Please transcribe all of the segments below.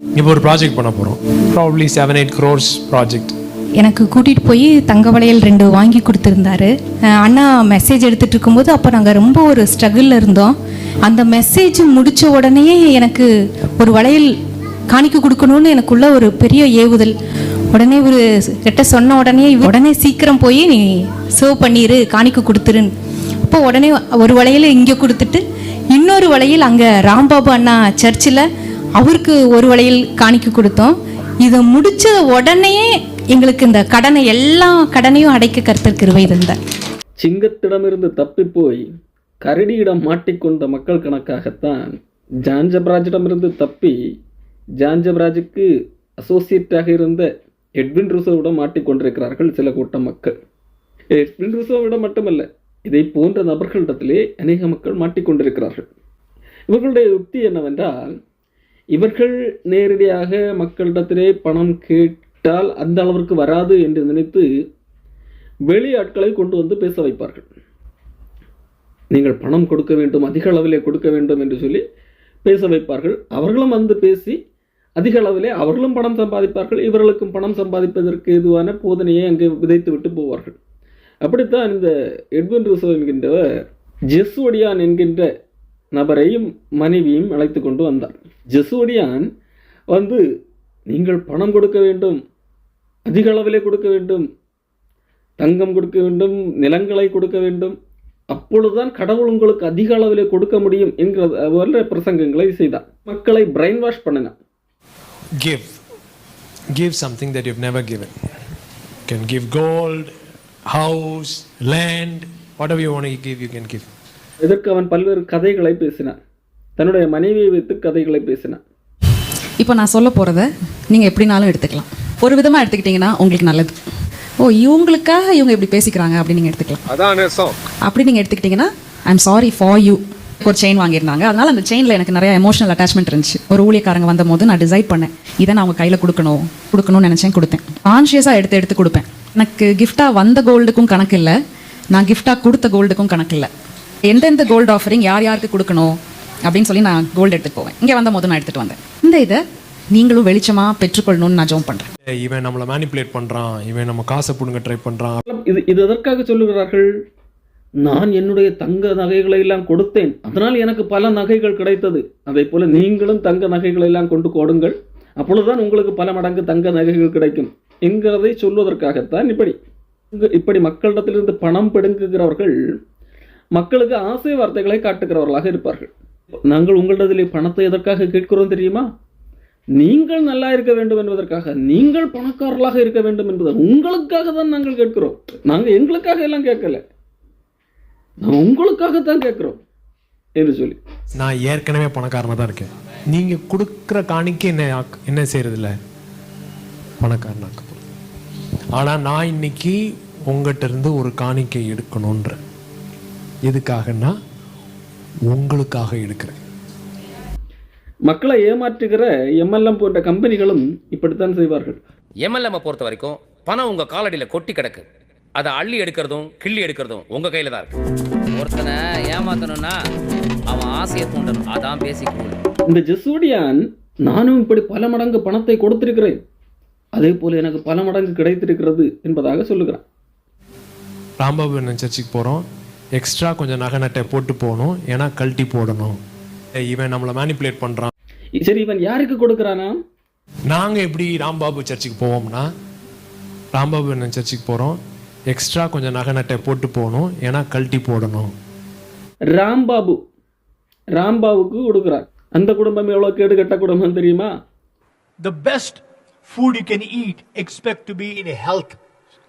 இப்போ ஒரு ப்ராஜெக்ட் பண்ண போகிறோம் probably seven eight crores project எனக்கு கூட்டிகிட்டு போய் தங்க வளையல் ரெண்டு வாங்கி கொடுத்துருந்தாரு. அண்ணா மெசேஜ் எடுத்துகிட்டு இருக்கும்போது அப்போ நாங்கள் ரொம்ப ஒரு ஸ்ட்ரகிளில் இருந்தோம். அந்த மெசேஜ் முடித்த உடனேயே எனக்கு ஒரு வளையல் காணிக்க கொடுக்கணும்னு எனக்குள்ள ஒரு பெரிய ஏவுதல். உடனே ஒரு கிட்ட சொன்ன உடனே உடனே சீக்கிரம் போய் நீ சேவ் பண்ணிடு காணிக்க கொடுத்துருன்னு. அப்போ உடனே ஒரு வளையல் இங்கே கொடுத்துட்டு இன்னொரு வளையல் அங்கே ராம்பாபு அண்ணா சர்ச்சில் அவருக்கு ஒரு வழியில் காணிக்க கொடுத்தோம். இதை முடிச்ச உடனே எங்களுக்கு இந்த கடனை எல்லா கடனையும் அடைக்க கருத்தர் கிருவை இருந்தார் சிங்கத்திடமிருந்து போய் கரடியிடம் மாட்டிக்கொண்ட மக்கள் கணக்காகத்தான் ஜான்ஜபராஜிடமிருந்து தப்பி ஜான்ஜபராஜுக்கு அசோசியேட்டாக இருந்த எட்வின் ருசோவிடம் மாட்டிக்கொண்டிருக்கிறார்கள் சில கூட்டம் மக்கள். எட்வின் ருசோவிடம் மட்டுமல்ல இதை போன்ற நபர்களிடத்திலே அநேக மக்கள் மாட்டிக்கொண்டிருக்கிறார்கள். இவர்களுடைய யுக்தி என்னவென்றால் இவர்கள் நேரடியாக மக்களிடத்திலே பணம் கேட்டால் அந்த அளவிற்கு வராது என்று நினைத்து வெளி ஆட்களை கொண்டு வந்து பேச வைப்பார்கள். நீங்கள் பணம் கொடுக்க வேண்டும் அதிக அளவிலே கொடுக்க வேண்டும் என்று சொல்லி பேச வைப்பார்கள். அவர்களும் வந்து பேசி அதிக அளவிலே அவர்களும் பணம் சம்பாதிப்பார்கள். இவர்களுக்கும் பணம் சம்பாதிப்பதற்கு எதுவான போதனையை அங்கே விதைத்து விட்டு போவார்கள். அப்படித்தான் இந்த எட்வின் ரூசோ என்கின்றவர் ஜெஸ்வடியான் என்கின்ற நபரையும் மனைவியும் அழைத்து கொண்டு வந்தார். ஜெசுவடியான் வந்து நீங்கள் பணம் கொடுக்க வேண்டும் அதிக அளவிலே கொடுக்க வேண்டும் தங்கம் கொடுக்க வேண்டும் நிலங்களை கொடுக்க வேண்டும் அப்பொழுதுதான் கடவுள் உங்களுக்கு அதிக அளவிலே கொடுக்க முடியும் என்கிற போல பிரசங்கங்களை செய்தார். மக்களை பிரெயின் வாஷ் பண்ணினான் give. Give something that you've never given. You can give gold house land whatever you want to give you can give. இதற்கு அவன் பல்வேறு கதைகளை பேசினான்? தன்னுடைய மனைவியை வைத்து கதைகளை பேசினான். இப்போ நான் சொல்ல போகிறத நீங்கள் எப்படினாலும் எடுத்துக்கலாம். ஒரு விதமாக எடுத்துக்கிட்டிங்கன்னா உங்களுக்கு நல்லது. ஓ இவங்களுக்காக இவங்க இப்படி பேசிக்கிறாங்க அப்படின்னு நீங்கள் எடுத்துக்கலாம். அதான் அப்படி நீங்கள் எடுத்துக்கிட்டிங்கன்னா ஐம் சாரி ஃபார் யூ ஒரு செயின் வாங்கியிருந்தாங்க. அதனால அந்த செயினில் எனக்கு நிறைய எமோஷனல் அட்டாச்மெண்ட் இருந்துச்சு. ஒரு ஊழியக்காரங்க வந்த போது நான் டிசைட் பண்ணேன் இதை நான் அவங்க கையில் கொடுக்கணும் கொடுக்கணும்னு நினச்சேன் கொடுத்தேன். கான்ஷியஸாக எடுத்து எடுத்து கொடுப்பேன். எனக்கு கிஃப்டாக வந்த கோல்டுக்கும் கணக்கு இல்லை நான் கிஃப்டாக கொடுத்த கோல்டுக்கும் கணக்கு இல்லை. எந்தெந்த கோல்டு ஆஃபரிங் யார் யாருக்கு கொடுக்கணும் அப்படின்னு சொல்லி நான் கோல்டு எடுத்துட்டு போவேன். இங்கே வந்த போது நான் எடுத்துகிட்டு வந்தேன். இந்த இதை நீங்களும் வெளிச்சமாக பெற்றுக்கொள்ளணும்னு நான் ஜோம் பண்ணுறேன் ஏய், இவன் நம்மளை மேனிப்புலேட் பண்ணுறான் இவன் நம்ம காசை பிடுங்க ட்ரை பண்ணுறான் இது இது எதற்காக சொல்லுகிறார்கள்? நான் என்னுடைய தங்க நகைகளை எல்லாம் கொடுத்தேன். அதனால் எனக்கு பல நகைகள் கிடைத்தது. அதே போல நீங்களும் தங்க நகைகளை எல்லாம் கொண்டு கொடுங்கள் அப்பொழுதுதான் உங்களுக்கு பல மடங்கு தங்க நகைகள் கிடைக்கும். என்கிறதை சொல்வதற்காகத்தான் இப்படி. இப்படி மக்களிடத்திலிருந்து பணம் பிடுங்குகிறவர்கள் மக்களுக்கு ஆசை வார்த்தைகளை காட்டுகிறவர்களாக இருப்பார்கள். நாங்கள் உங்களிடத்திலே பணத்தை எதற்காக கேட்கிறோம் தெரியுமா? நீங்கள் நல்லா இருக்க வேண்டும் என்பதற்காக நீங்கள் பணக்காரர்களாக இருக்க வேண்டும் என்பதை உங்களுக்காக தான் நாங்கள் கேட்கிறோம். நாங்கள் எங்களுக்காக எல்லாம் கேட்கல. நான் உங்களுக்காகத்தான் கேட்கிறோம் என்று சொல்லி. நான் ஏற்கனவே பணக்காரனாக தான் இருக்கேன். நீங்கள் கொடுக்குற காணிக்கு என்ன ஆக்க- என்ன செய்யறதில்ல? பணக்காரனாக்க ஆனால் நான் இன்னைக்கு உங்கள்கிட்ட இருந்து ஒரு காணிக்கை எடுக்கணுன்றேன் எதுக்காகன்னா உங்களுக்காக எடுக்கிறேன். மக்களை ஏமாற்றுகிற எம்எல்எம் போன்ற கம்பெனிகளும் இப்படித்தான் செய்வார்கள். எம்எல்எம் பொறுத்த வரைக்கும் பணம் உங்க காலடியில கொட்டி கிடக்கு. அதை அள்ளி எடுக்கிறதும் கிள்ளி எடுக்கிறதும் உங்க கையில தான் இருக்கு. ஒருத்தனை ஏமாத்தணும்னா அவன் ஆசையை தூண்டணும். அதான் ரூல் இந்த ஜெசூடியான் நானும் இப்படி பல மடங்கு பணத்தை கொடுத்திருக்கிறேன். அதே போல எனக்கு பல மடங்கு கிடைத்திருக்கிறது என்பதாக சொல்லுகிறான். ராம்பாபு சர்ச்சுக்கு போகிறோம் எக்ஸ்ட்ரா கொஞ்சம் நகை நட்டை போட்டு போகணும். ஏன்னா கழட்டி போடணும். இவன் நம்மளை மேனிப்புலேட் பண்ணுறான் சரி இவன் யாருக்கு கொடுக்கிறானா? நாங்கள் எப்படி ராம்பாபு சர்ச்சுக்கு போவோம்னா ராம்பாபு அண்ணன் சர்ச்சுக்கு போகிறோம் எக்ஸ்ட்ரா கொஞ்சம் நகை நட்டை போட்டு போகணும். ஏன்னா கழட்டி போடணும். ராம்பாபு ராம்பாவுக்கு கொடுக்கிறார் அந்த குடும்பம் எவ்வளவு கேடு கெட்ட குடும்பம் தெரியுமா best food you can eat expect to be in health.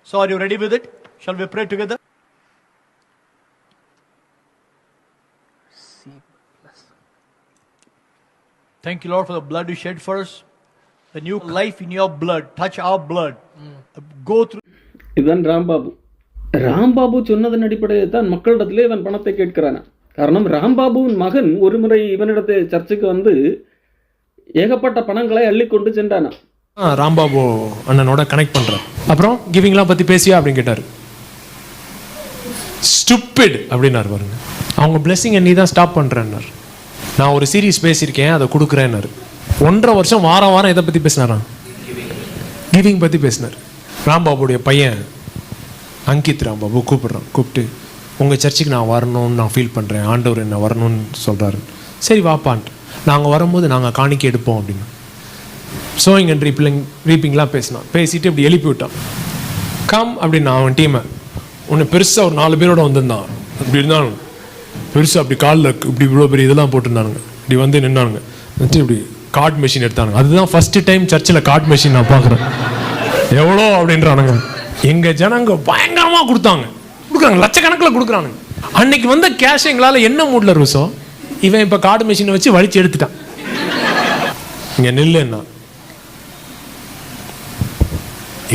So are you ready with it? Shall we pray together? Thank you lord for the blood you shed for us. The new life in your blood. Touch our blood. Go through இதுதான் ராம்பாபு ராம்பாபு சொன்னதன் அடிப்படையில் தான் மக்களிடத்திலே இவன் பணத்தை கேட்கிறானா காரணம் ராம்பாபுவின் மகன் ஒரு முறை இவனிடத்தை சர்ச்சுக்கு வந்து ஏகப்பட்ட பணங்களை அள்ளி கொண்டு சென்றானா ஆ, ராம்பாபு அண்ணனோட கனெக்ட் பண்ணுறேன் அப்புறம் கிவிங்லாம் பற்றி பேசியா அப்படின்னு கேட்டார் ஸ்டூப்பிட் அப்படின்னாரு பாருங்க அவங்க பிளெஸிங்கை நீ தான் ஸ்டாப் பண்ணுறேன்னார் நான் ஒரு சீரீஸ் பேசியிருக்கேன் அதை கொடுக்குறேன்னாரு. ஒன்றரை வருஷம் வாரம் வாரம் எதை பற்றி பேசினாராம் கிவிங் பற்றி பேசினார். ராம்பாபுடைய பையன் அங்கித் ராம்பாபு கூப்பிட்றான் கூப்பிட்டு உங்கள் சர்ச்சுக்கு நான் வரணும்னு நான் ஃபீல் பண்ணுறேன் ஆண்டவர் என்ன வரணும்னு சொல்கிறாரு சரி வாப்பான்ட்டு. நாங்கள் வரும்போது நாங்கள் காணிக்க எடுப்போம் அப்படின்னு. சோயிங் அண்ட் ரீப்பிங் ரீப்பிங்லாம் பேசினான். பேசிட்டு இப்படி எழுப்பி விட்டான். கம் அப்படின்னு அவன் டீமை ஒன்று பெருசாக ஒரு நாலு பேரோட வந்திருந்தான். இப்படி இருந்தாலும் பெருசாக அப்படி காலில் இப்படி இவ்வளோ பெரிய இதெல்லாம் போட்டிருந்தானுங்க. இப்படி வந்து நின்னானுங்க. வந்துட்டு இப்படி கார்ட் மெஷின் எடுத்தானுங்க. அதுதான் ஃபஸ்ட்டு டைம் சர்ச்சில் கார்ட் மெஷின் நான் பார்க்குறேன். எவ்வளோ அப்படின்றானுங்க. எங்கள் ஜனங்க பயங்கரமாக கொடுத்தாங்க. கொடுக்குறாங்க. லட்சக்கணக்கில் கொடுக்குறானுங்க. அன்னைக்கு வந்த கேஷ் எங்களால் என்ன மூடில் ருசோ? இவன் இப்போ கார்டு மிஷினை வச்சு வலிச்சு எடுத்துட்டான். இங்கே நில்லுன்னா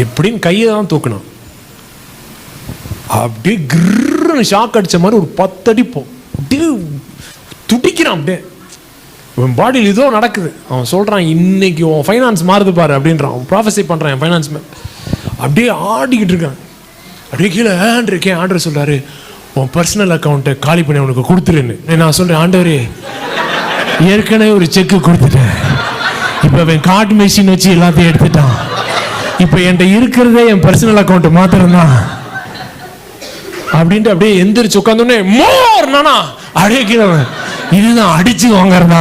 எப்படின்னு கையை தான் தூக்கணும். அப்படியே கிர்னு ஷாக் அடித்த மாதிரி ஒரு பத்தடிப்போம் அப்படியே துடிக்கிறான் அப்படியே. உன் பாடியில் இதோ நடக்குது. அவன் சொல்கிறான் இன்னைக்கு உன் ஃபைனான்ஸ் மாறுது பாரு அப்படின்றான். அவன் ப்ராஃபஸை பண்ணுறான் என் ஃபைனான்ஸ் மேன் அப்படியே ஆடிக்கிட்டு இருக்கான். அப்படியே கீழே ஆண்டு இருக்கேன் ஆண்டர் சொல்கிறாரு உன் பர்சனல் அக்கௌண்ட்டை காலி பண்ணி அவனுக்கு கொடுத்துருன்னு நான் சொல்கிறேன் ஆண்டவரே ஏற்கனவே ஒரு செக்கு கொடுத்துட்டேன். இப்போ அவன் கார்டு மெஷின் வச்சு எல்லாத்தையும் எடுத்துட்டான். இப்போ என்கிட்ட இருக்கிறதே என் பர்சனல் அக்கௌண்ட்டு மாத்திரம்தான். அப்படின்ட்டு அப்படியே எந்திரிச்சு உட்காந்தோடனே மோர் நானா? அப்படியே கீழே இதுதான் அடிச்சு வாங்குறதா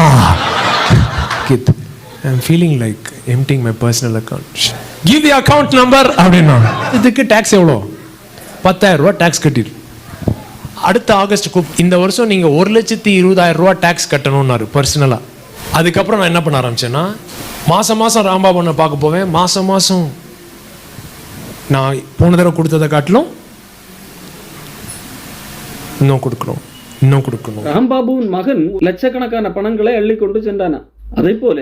கித் I'm feeling like emptying my personal account give the account number அப்படின்னா இதுக்கு டேக்ஸ் எவ்வளோ? பத்தாயிரம் ரூபா டேக்ஸ் கட்டிடு அடுத்த ஆகஸ்ட் கூப் இந்த வருஷம் நீங்கள் ஒரு லட்சத்தி இருபதாயிரம் ரூபா டேக்ஸ் கட்டணும்னாரு பர்சனலாக அதுக்கப்புறம் நான் என்ன பண்ண ஆரம்பிச்சேன்னா மாதம் மாதம் ராம்பாபனை பார்க்க போவேன். மாதம் மாதம் நான் போன தடவை கொடுத்ததை காட்டிலும் இன்னும் கொடுக்கணும். இன்னும் கொடுக்கணும். ராம்பாபுவின் மகன் லட்சக்கணக்கான பணங்களை அள்ளி கொண்டு சென்றானா அதே போல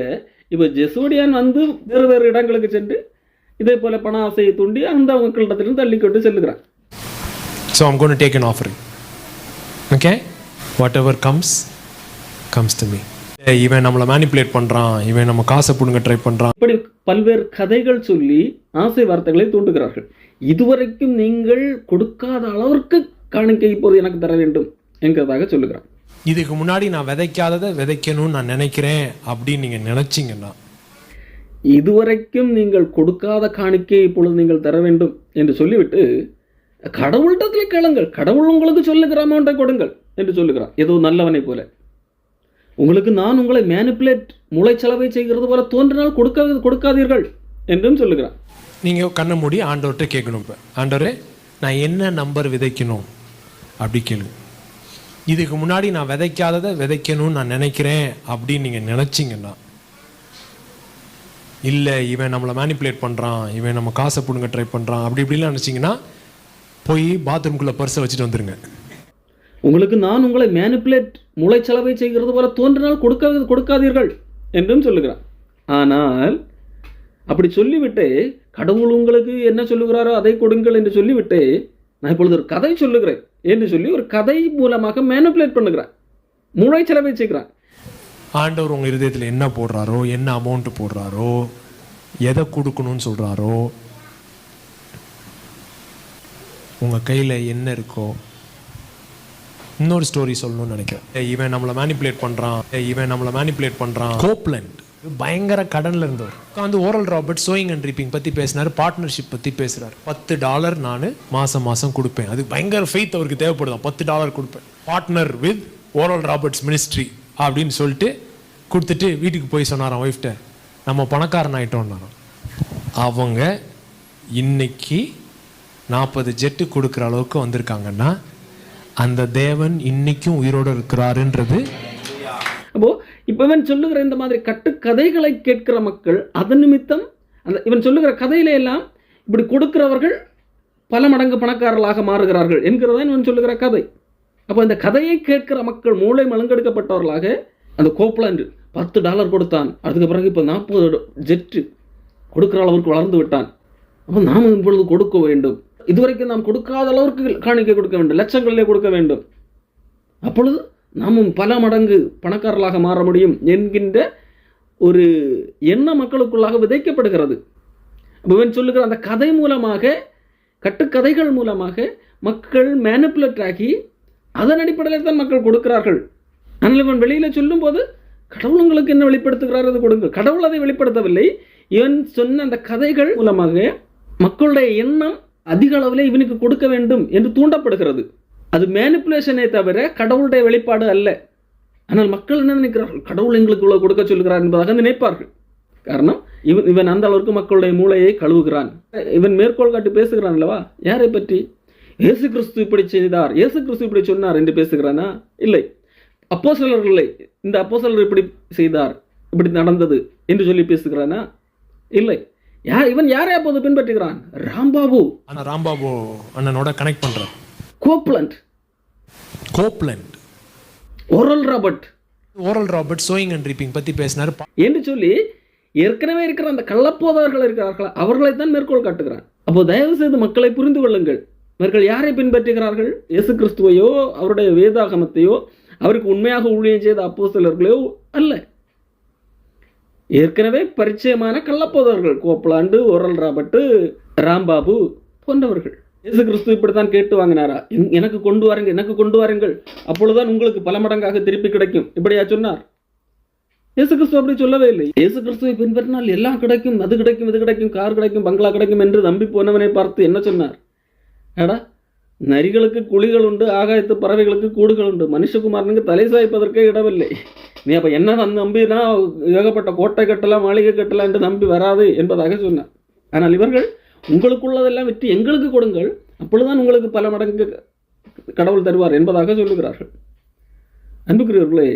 இப்போ ஜெசோடியான் வந்து வேறு வேறு இடங்களுக்கு சென்று இதே போல பண ஆசையை தூண்டி அந்த மக்களிடத்திலிருந்து அள்ளி கொண்டு செல்லுகிறான். So I'm gonna take an offering okay whatever comes comes to me இவன் நம்மளை மேனிப்புலேட் பண்ணுறான் இவன் நம்ம காசை பிடுங்க ட்ரை பண்ணுறான் இப்படி பல்வேறு கதைகள் சொல்லி ஆசை வார்த்தைகளை தூண்டுகிறார்கள். இதுவரைக்கும் நீங்கள் கொடுக்காத அளவிற்கு காணிக்கை இப்போது எனக்கு தர வேண்டும் என்கிறதாக சொல்லுகிறான் இதுக்கு முன்னாடி நான் விதைக்காததை விதைக்கணும்னு நான் நினைக்கிறேன் அப்படின்னு நீங்கள் நினச்சிங்கன்னா. இதுவரைக்கும் நீங்கள் கொடுக்காத காணிக்கை இப்பொழுது நீங்கள் தர வேண்டும் என்று சொல்லிவிட்டு கடவுள்கிட்டத்தில் கேளுங்கள். கடவுள் உங்களுக்கு சொல்லுகிற அமௌண்ட்டை கொடுங்கள் என்று சொல்லுகிறான் ஏதோ நல்லவனை போல. உங்களுக்கு நான் உங்களை மேனிப்புலேட் மூளைச்சலவை செய்கிறது போல தோன்றினால் கொடுக்க கொடுக்காதீர்கள் என்றும் சொல்லுகிறான் நீங்கள் கண்ணை மூடி ஆண்டவர்கிட்ட கேட்கணும் இப்போ. ஆண்டவரே நான் என்ன நம்பர் விதைக்கணும்? அப்படி கேளு. இதுக்கு முன்னாடி நான் விதைக்காததை விதைக்கணும்னு நான் நினைக்கிறேன் அப்படின்னு நீங்கள் நினச்சிங்கன்னா இல்லை இவன் நம்மளை மேனிப்புலேட் பண்ணுறான் இவன் நம்ம காசை பிடுங்க ட்ரை பண்ணுறான் அப்படி இப்படிலாம் நினச்சிங்கன்னா போய் பாத்ரூம்குள்ளே பர்ஸை வச்சுட்டு வந்துருங்க. உங்களுக்கு நான் உங்களை மேனிப்புலேட் முளைச்சலவை செய்கிறது போல தோன்றினால் கொடுக்க கொடுக்காதீர்கள் என்றும் சொல்லுகிறான். ஆனால் அப்படி சொல்லிவிட்டு கடவுள் உங்களுக்கு என்ன சொல்லுகிறாரோ அதை கொடுங்கள் என்று சொல்லிவிட்டு நான் இப்பொழுது ஒரு கதை சொல்லுகிறேன். என்று சொல்லி ஒரு கதை மூலமாக மேனிப்புலேட் பண்ணுகிறான். மூளைச்சலவை செய்கிறான் ஆண்டவர் உங்கள் இருதயத்தில் என்ன போடுறாரோ என்ன அமௌண்ட் போடுறாரோ எதை கொடுக்கணும்னு சொல்கிறாரோ உங்கள் கையில் என்ன இருக்கோ இன்னொரு ஸ்டோரி சொல்லணும்னு நினைக்கிறேன். ஏய், இவன் நம்மளை மேனிப்புலேட் பண்ணுறான் ஏய், இவன் நம்மளை மேனிப்புலேட் பண்ணுறான் கோப்லண்ட் பயங்கர கடனில் இருந்தவர். உட்காந்து Oral Robert sowing and reaping பற்றி பேசினார் பார்ட்னர்ஷிப் பற்றி பேசுகிறார் பத்து டாலர் நான் மாதம் மாதம் கொடுப்பேன். அது பயங்கர ஃபெய்த் அவருக்கு தேவைப்படுதான் பத்து டாலர் கொடுப்பேன். Partner with Oral Roberts ministry அப்படின்னு சொல்லிட்டு கொடுத்துட்டு வீட்டுக்கு போய் சொன்னாராம் ஒய்ஃப்ட்ட நம்ம பணக்காரன் ஆகிட்டோம்னாராம் அவங்க இன்னைக்கு நாற்பது ஜெட்டு கொடுக்குற அளவுக்கு வந்திருக்காங்கன்னா அந்த தேவன் இன்னைக்கும் உயிரோடு இருக்கிறாருன்றது இப்போ இவன் சொல்லுகிற இந்த மாதிரி கட்டுக்கதைகளை கேட்கிற மக்கள் அதன் நிமித்தம் அந்த இவன் சொல்லுகிற கதையில எல்லாம் இப்படி கொடுக்கிறவர்கள் பல மடங்கு பணக்காரர்களாக மாறுகிறார்கள் என்கிறதான் இவன் சொல்லுகிற கதை. அப்போ இந்த கதையை கேட்கிற மக்கள் மூளை மழுங்கெடுக்கப்பட்டவர்களாக அந்த கோப்லாண்டு பத்து டாலர் கொடுத்தான். அதுக்கு பிறகு இப்போ நாற்பது ஜெட்டு கொடுக்கிற அளவுக்கு வளர்ந்து விட்டான். அப்போ நாம் இப்பொழுது கொடுக்க வேண்டும். இதுவரைக்கும் நாம் கொடுக்காத அளவுக்கு காணிக்கை கொடுக்க வேண்டும். லட்சங்களிலே கொடுக்க வேண்டும். அப்பொழுது நாமும் பல மடங்கு பணக்காரர்களாக மாற முடியும் என்கின்ற ஒரு எண்ணம் மக்களுக்குள்ளாக விதைக்கப்படுகிறது. அப்ப இவன் சொல்லுகிற அந்த கதை மூலமாக கட்டுக்கதைகள் மூலமாக மக்கள் மேனுப்புலேட் ஆகி அதன் அடிப்படையில் தான் மக்கள் கொடுக்கிறார்கள். ஆனால் இவன் வெளியில் சொல்லும்போது கடவுள் உங்களுக்கு என்ன வெளிப்படுத்துகிறார் அது கொடுங்க. கடவுள் அதை வெளிப்படுத்தவில்லை. இவன் சொன்ன அந்த கதைகள் மூலமாக மக்களுடைய எண்ணம் அதிக அளவில் இவனுக்கு கொடுக்க வேண்டும் என்று தூண்டப்படுகிறது. அது மேனிப்புலேஷனே தவிர கடவுளுடைய வெளிப்பாடு அல்ல. ஆனால் மக்கள் என்ன நினைக்கிறார்கள்? கடவுள் எங்களுக்கு இவ்வளவு கொடுக்க சொல்கிறார் என்பதாக நினைப்பார்கள். காரணம் இவன் இவன் அந்த அளவுக்கு மக்களுடைய மூளையை கழுவுகிறான். இவன் மேற்கோள் காட்டி பேசுகிறான் அல்லவா? யாரை பற்றி? இயேசு கிறிஸ்து இப்படி செய்தார். இயேசு கிறிஸ்து இப்படி சொன்னார் என்று பேசுகிறானா? இல்லை. அப்போஸ்தலர்களை இந்த அப்போஸ்தலர் இப்படி செய்தார். இப்படி நடந்தது என்று சொல்லி பேசுகிறானா? இல்லை. யார் இவன் யாரை அப்போது பின்பற்றுகிறான்? ராம்பாபு ஆனா ராம்பாபு அண்ணனோட கனெக்ட் பண்றான் Copeland Copeland Oral Robert Oral Robert sowing and reaping பத்தி பேசினாரு. என்று சொல்லி ஏற்கனவே இருக்கிற அந்த கள்ளப்போதவர்கள் இருக்கிறார்கள் அவர்களை தான் மேற்கோள் காட்டுகிறான் அப்போ தயவு செய்து மக்களை புரிந்து கொள்ளுங்கள். இவர்கள் யாரை பின்பற்றுகிறார்கள்? இயேசு கிறிஸ்துவையோ அவருடைய வேதாகமத்தையோ அவருக்கு உண்மையாக ஊழியம் செய்த அப்போஸ்தலர்களையோ அல்ல. ஏற்கனவே பரிச்சயமான கள்ளப்போதவர்கள் கோப்பலாண்டு ஓரல் ராபர்ட் ராம்பாபு போன்றவர்கள். இயேசு கிறிஸ்து இப்படித்தான் கேட்டு வாங்கினாரா? எனக்கு கொண்டு வாருங்கள் எனக்கு கொண்டு வாருங்கள். அப்பொழுதுதான் உங்களுக்கு பல மடங்காக திருப்பி கிடைக்கும். இப்படியா சொன்னார்? இயேசு கிறிஸ்து அப்படி சொல்லவே இல்லை. இயேசு கிறிஸ்துவை பின்பற்றினால் எல்லாம் கிடைக்கும். அது கிடைக்கும் இது கிடைக்கும் கார் கிடைக்கும் பங்களா கிடைக்கும் என்று நம்பி போனவனை பார்த்து என்ன சொன்னார்? ஏடா நரிகளுக்கு குழிகள் உண்டு ஆகாயத்து பறவைகளுக்கு கூடுகள் உண்டு. மனுஷகுமாரனுக்கு தலை சாய்ப்பதற்கே இடமில்லை. நீ அப்போ என்ன அந்த நம்பினா? ஏகப்பட்ட கோட்டை கட்டலாம் மாளிகை கட்டலாம் என்று நம்பி வராது என்பதாக சொன்னார். ஆனால் இவர்கள் உங்களுக்குள்ளதெல்லாம் விற்று எங்களுக்கு கொடுங்கள். அப்பொழுதுதான் உங்களுக்கு பல மடங்கு கடவுள் தருவார் என்பதாக சொல்லுகிறார்கள். அன்புக்குரியவர்களே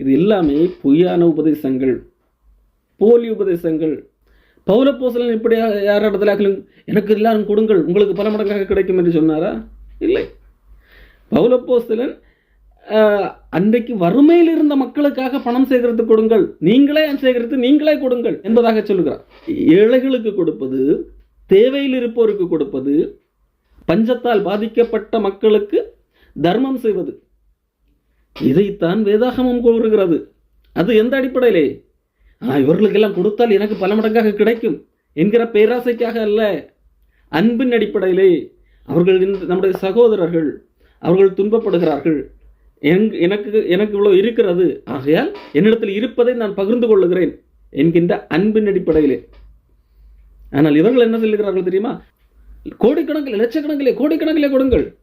இது எல்லாமே பொய்யான உபதேசங்கள். போலி உபதேசங்கள். பௌரப்போசலன் இப்படி யார் இடத்துல எனக்கு எல்லாரும் கொடுங்கள் உங்களுக்கு பல மடங்காக கிடைக்கும் என்று சொன்னாரா? இல்லை. பௌலப்போஸ்தலன் அன்றைக்கு வறுமையில் இருந்த மக்களுக்காக பணம் சேகரித்து கொடுங்கள். நீங்களே சேகரித்து நீங்களே கொடுங்கள் என்பதாக சொல்லுகிறார். ஏழைகளுக்கு கொடுப்பது தேவையில் இருப்போருக்கு கொடுப்பது பஞ்சத்தால் பாதிக்கப்பட்ட மக்களுக்கு தர்மம் செய்வது. இதைத்தான் வேதாகமம் கூறுகிறது. அது எந்த அடிப்படையிலே? இவர்களுக்கெல்லாம் கொடுத்தால் எனக்கு பல மடங்காக கிடைக்கும் என்கிற பேராசைக்காக அல்ல. அன்பின் அடிப்படையிலே அவர்கள் நம்முடைய சகோதரர்கள் அவர்கள் துன்பப்படுகிறார்கள். எங் எனக்கு எனக்கு இவ்வளோ இருக்கிறது. ஆகையால் என்னிடத்தில் இருப்பதை நான் பகிர்ந்து கொள்ளுகிறேன் என்கின்ற அன்பின் அடிப்படையிலே. ஆனால் இவர்கள் என்ன சொல்லுகிறார்கள் தெரியுமா? கோடிக்கணக்கில் லட்சக்கணக்கிலே கோடிக்கணக்கிலே கொடுங்கள்.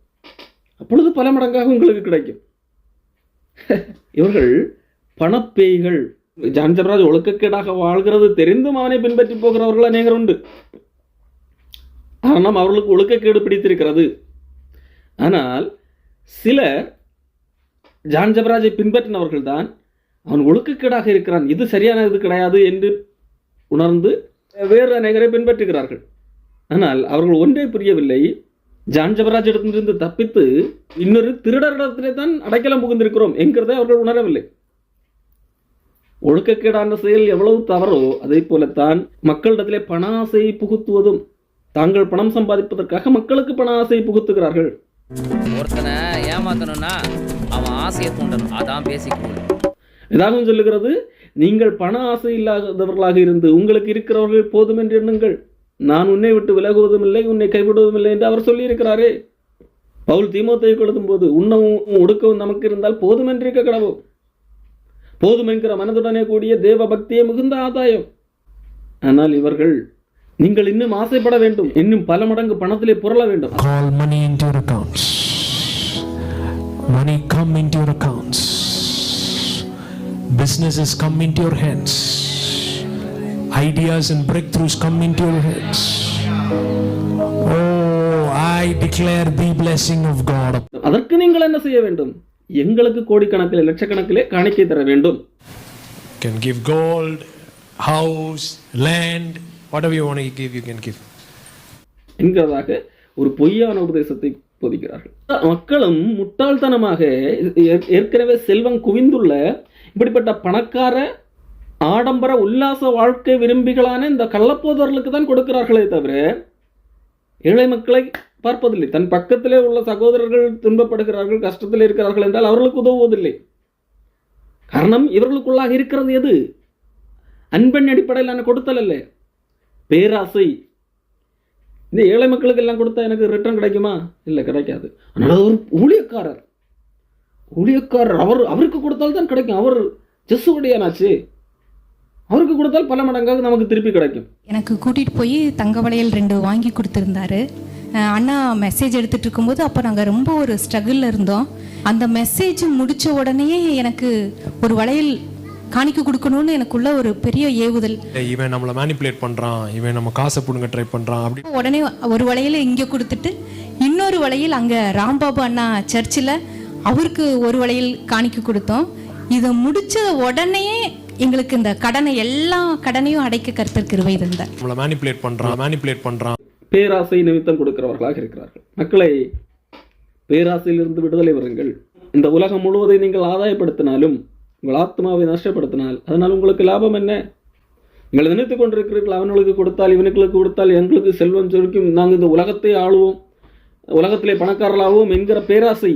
அப்பொழுது பல மடங்காக உங்களுக்கு கிடைக்கும். இவர்கள் பணப்பேய்கள். ஜான் ஜபராஜ் ஒழுக்கக்கேடாக வாழ்கிறது தெரிந்தும் அவனை பின்பற்றி போகிறவர்கள் அநேகர் உண்டு. காரணம் அவர்களுக்கு ஒழுக்கக்கேடு பிடித்திருக்கிறது. ஆனால் சிலர் ஜான் ஜபராஜை பின்பற்றினவர்கள் தான் அவன் ஒழுக்கக்கேடாக இருக்கிறான். இது சரியான இது கிடையாது என்று உணர்ந்து வேறு அநேகரை பின்பற்றுகிறார்கள். ஆனால் அவர்கள் ஒன்றே புரியவில்லை. ஜான் ஜபராஜ் இடத்திலிருந்து தப்பித்து இன்னொரு திருடரிடத்திலே தான் அடைக்கலம் புகுந்திருக்கிறோம் என்கிறதை அவர்கள் உணரவில்லை. ஒழுக்கக்கேடான செயல் எவ்வளவு தவறோ அதே போலத்தான் மக்களிடத்திலே பண ஆசையை புகுத்துவதும் தாங்கள் பணம் சம்பாதிப்பதற்காக மக்களுக்கு பண ஆசையை புகுத்துகிறார்கள். ஒருத்தனை ஏமாத்தணும்னா அவன் ஆசையை தூண்டணும். அதான் பேசிக் ரூல் இதாகவும் சொல்லுகிறது நீங்கள் பண ஆசை இல்லாதவர்களாக இருந்து உங்களுக்கு இருக்கிறவர்கள் போதும் என்று எண்ணுங்கள். நான் உன்னை விட்டு விலகுவதும் இல்லை உன்னை கைவிடுவதும் இல்லை என்று அவர் சொல்லியிருக்கிறாரே. பவுல் தீமோத்தை கொடுத்தும் போது உண்ணவும் ஒடுக்கவும் நமக்கு இருந்தால் போதும் என்று இருக்க கடவும் போதும் என்கிற மனதுடனே கூடிய தேவ பக்தியே மிகுந்த ஆதாயம். ஆனால் இவர்கள் நீங்கள் இன்னும் ஆசைப்பட வேண்டும். இன்னும் பல மடங்கு பணத்திலே புரள வேண்டும். Call money into your accounts. Money come into your accounts. Businesses come into your hands. Ideas and breakthroughs come into your hands. Oh, I declare the blessing of God. அதற்கு நீங்கள் என்ன செய்ய வேண்டும் எங்களுக்கு கோடிக்கணக்கிலே லட்சக்கணக்கிலே காணிக்கை தர வேண்டும் can give gold, house, land, whatever you want to give, you can give. என்கிறதாக ஒரு பொய்யான உபதேசத்தை போதிக்கிறார்கள் மக்களும் முட்டாள்தனமாக ஏற்- ஏற்கனவே செல்வம் குவிந்துள்ள இப்படிப்பட்ட பணக்கார ஆடம்பர உல்லாச வாழ்க்கை விரும்பிகளான இந்த கள்ளப்போதர்களுக்கு தான் கொடுக்கிறார்களே தவிர ஏழை மக்களை பார்ப்பதில்லை. தன் பக்கத்திலே உள்ள சகோதரர்கள் துன்பப்படுகிறார்கள் கஷ்டத்தில் இருக்கிறார்கள் என்றால் அவர்களுக்கு உதவுவதில்லை. காரணம் இவர்களுக்குள்ளாக இருக்கிறது எது? அன்பன் அடிப்படையிலான கொடுத்தல் அல்ல. பேராசை. இந்த ஏழை மக்களுக்கு எல்லாம் கொடுத்தா எனக்கு ரிட்டர்ன் கிடைக்குமா? இல்லை கிடைக்காது. ஆனால் ஒரு ஊழியக்காரர். ஊழியக்காரர் அவர் அவருக்கு கொடுத்தால் தான் கிடைக்கும். அவர் ஜெசுவடியானாச்சு. அவருக்கு கொடுத்தால் பல மடங்காக நமக்கு திருப்பி கிடைக்கும். எனக்கு கூட்டிகிட்டு போய் தங்க வளையல் ரெண்டு வாங்கி கொடுத்துருந்தாரு. அண்ணா மெசேஜ் எடுத்துட்டு இருக்கும்போது அப்போ நாங்கள் ரொம்ப ஒரு ஸ்ட்ரகிளில் இருந்தோம். அந்த மெசேஜ் முடிச்ச உடனேயே எனக்கு ஒரு வளையல் காணிக்க கொடுக்கணும்னு எனக்குள்ள ஒரு பெரிய ஏவுதல். இவன் நம்மளை மேனிப்புலேட் பண்றான். இவன் நம்ம காசை பிடுங்க ட்ரை பண்றான். அப்படி உடனே ஒரு வளையல் இங்கே கொடுத்துட்டு இன்னொரு வளையல் அங்கே ராம்பாபு அண்ணா சர்ச்சில் அவருக்கு ஒரு வளையல் காணிக்க கொடுத்தோம். இதை முடிச்ச உடனே எங்களுக்கு இந்த கடனை எல்லா கடனையும் அடைக்க கருத்தர் கிருபை இருந்தார் நம்மளை மேனிப்புலேட் பண்றான் பேராசை நிமித்தம் கொடுக்கிறவர்களாக இருக்கிறார்கள். மக்களை பேராசையிலிருந்து விடுதலை வருங்கள் இந்த உலகம் முழுவதை நீங்கள் ஆதாயப்படுத்தினாலும் உங்கள் ஆத்மாவை நஷ்டப்படுத்தினால் அதனால் உங்களுக்கு லாபம் என்ன? நீங்கள் நினைத்துக் கொண்டிருக்கிறீர்கள் அவனுக்கு கொடுத்தால் இவனுக்கு கொடுத்தால் எங்களுக்கு செல்வம் சுருக்கும் நாங்கள் இந்த உலகத்தை ஆளுவோம். உலகத்திலே பணக்காரர்களாகவும் என்கிற பேராசை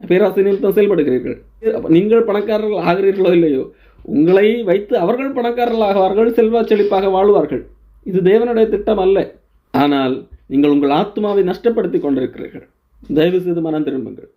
பேராசை தான் செயல்படுகிறீர்கள். நீங்கள் பணக்காரர்கள் ஆகிறீர்களோ இல்லையோ உங்களை வைத்து அவர்கள் பணக்காரர்கள் ஆகுவார்கள் செல்வ செழிப்பாக வாழ்வார்கள். இது தேவனுடைய திட்டம் அல்ல. ஆனால் நீங்கள் உங்கள் ஆத்மாவை நஷ்டப்படுத்தி கொண்டிருக்கிறீர்கள். தயவு செய்து மனம் திரும்புங்கள்.